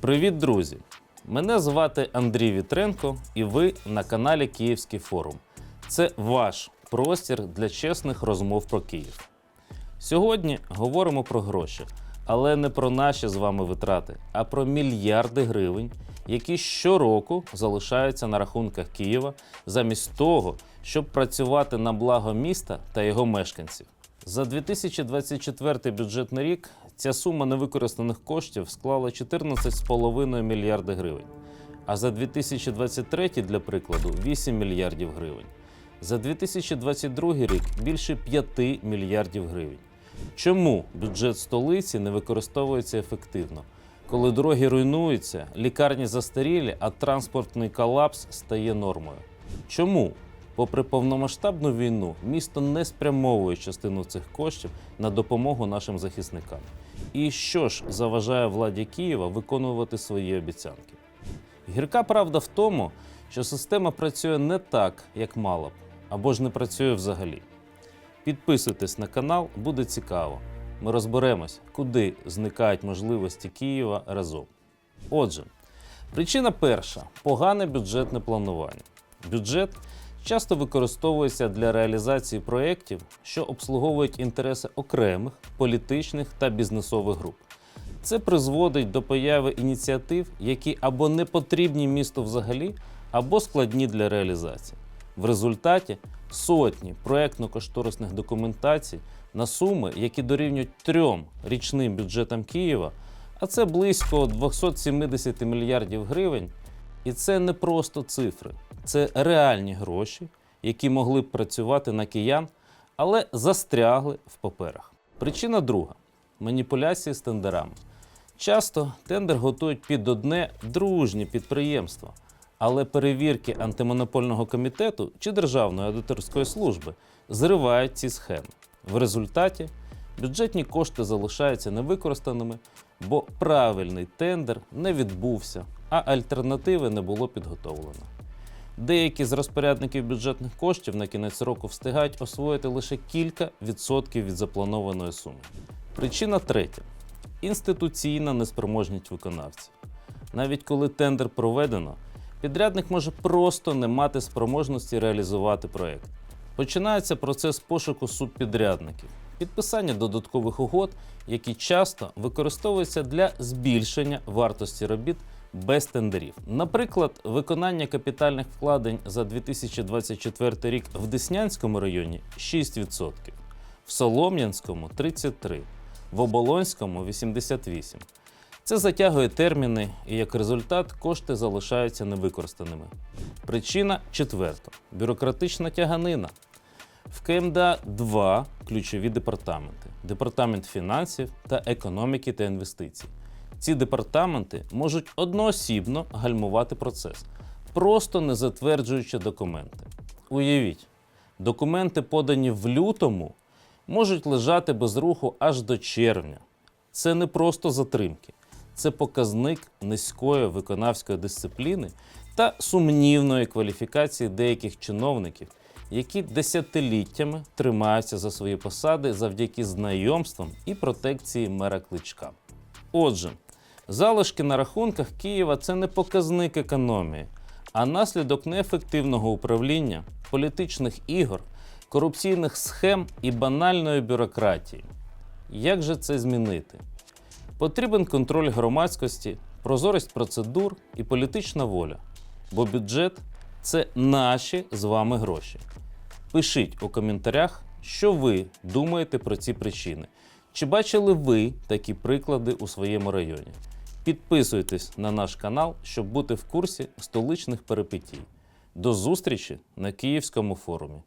Привіт, друзі! Мене звати Андрій Вітренко, і ви на каналі Київський форум. Це ваш простір для чесних розмов про Київ. Сьогодні говоримо про гроші, але не про наші з вами витрати, а про мільярди гривень, які щороку залишаються на рахунках Києва замість того, щоб працювати на благо міста та його мешканців. За 2024 бюджетний рік ця сума невикористаних коштів склала 14,5 мільярди гривень. А за 2023 для прикладу 8 мільярдів гривень. За 2022 рік більше 5 мільярдів гривень. Чому бюджет столиці не використовується ефективно? Коли дороги руйнуються, лікарні застарілі, а транспортний колапс стає нормою. Чому, попри повномасштабну війну, місто не спрямовує частину цих коштів на допомогу нашим захисникам? І що ж заважає владі Києва виконувати свої обіцянки? Гірка правда в тому, що система працює не так, як мала б, або ж не працює взагалі. Підписуйтесь на канал, буде цікаво. Ми розберемось, куди зникають можливості Києва разом. Отже, причина перша погане бюджетне планування. Бюджет часто використовується для реалізації проєктів, що обслуговують інтереси окремих політичних та бізнесових груп. Це призводить до появи ініціатив, які або не потрібні місту взагалі, або складні для реалізації. В результаті сотні проєктно-кошторисних документацій на суми, які дорівнюють трьом річним бюджетам Києва, а це близько 270 мільярдів гривень. І це не просто цифри, це реальні гроші, які могли б працювати на киян, але застрягли в паперах. Причина друга маніпуляції з тендерами. Часто тендер готують під одне дружні підприємства, але перевірки антимонопольного комітету чи Державної аудиторської служби зривають ці схеми. В результаті бюджетні кошти залишаються невикористаними, бо правильний тендер не відбувся, а альтернативи не було підготовлено. Деякі з розпорядників бюджетних коштів на кінець року встигають освоїти лише кілька відсотків від запланованої суми. Причина третя інституційна неспроможність виконавців. Навіть коли тендер проведено, підрядник може просто не мати спроможності реалізувати проєкт. Починається процес пошуку субпідрядників, підписання додаткових угод, які часто використовуються для збільшення вартості робіт без тендерів. Наприклад, виконання капітальних вкладень за 2024 рік в Деснянському районі 6%, в Солом'янському 33%, в Оболонському 88%. Це затягує терміни і як результат кошти залишаються невикористаними. Причина четверта бюрократична тяганина. В КМДА два ключові департаменти: департамент фінансів та економіки та інвестицій. Ці департаменти можуть одноосібно гальмувати процес, просто не затверджуючи документи. Уявіть, документи, подані в лютому, можуть лежати без руху аж до червня. Це не просто затримки, це показник низької виконавської дисципліни та сумнівної кваліфікації деяких чиновників, які десятиліттями тримаються за свої посади завдяки знайомствам і протекції мера кличка. Отже, залишки на рахунках Києва це не показник економії, а наслідок неефективного управління, політичних ігор, корупційних схем і банальної бюрократії. Як же це змінити? Потрібен контроль громадськості, прозорість процедур і політична воля. Бо бюджет це наші з вами гроші. Пишіть у коментарях, що ви думаєте про ці причини. Чи бачили ви такі приклади у своєму районі? Підписуйтесь на наш канал, щоб бути в курсі столичних перипетій. До зустрічі на Київському форумі.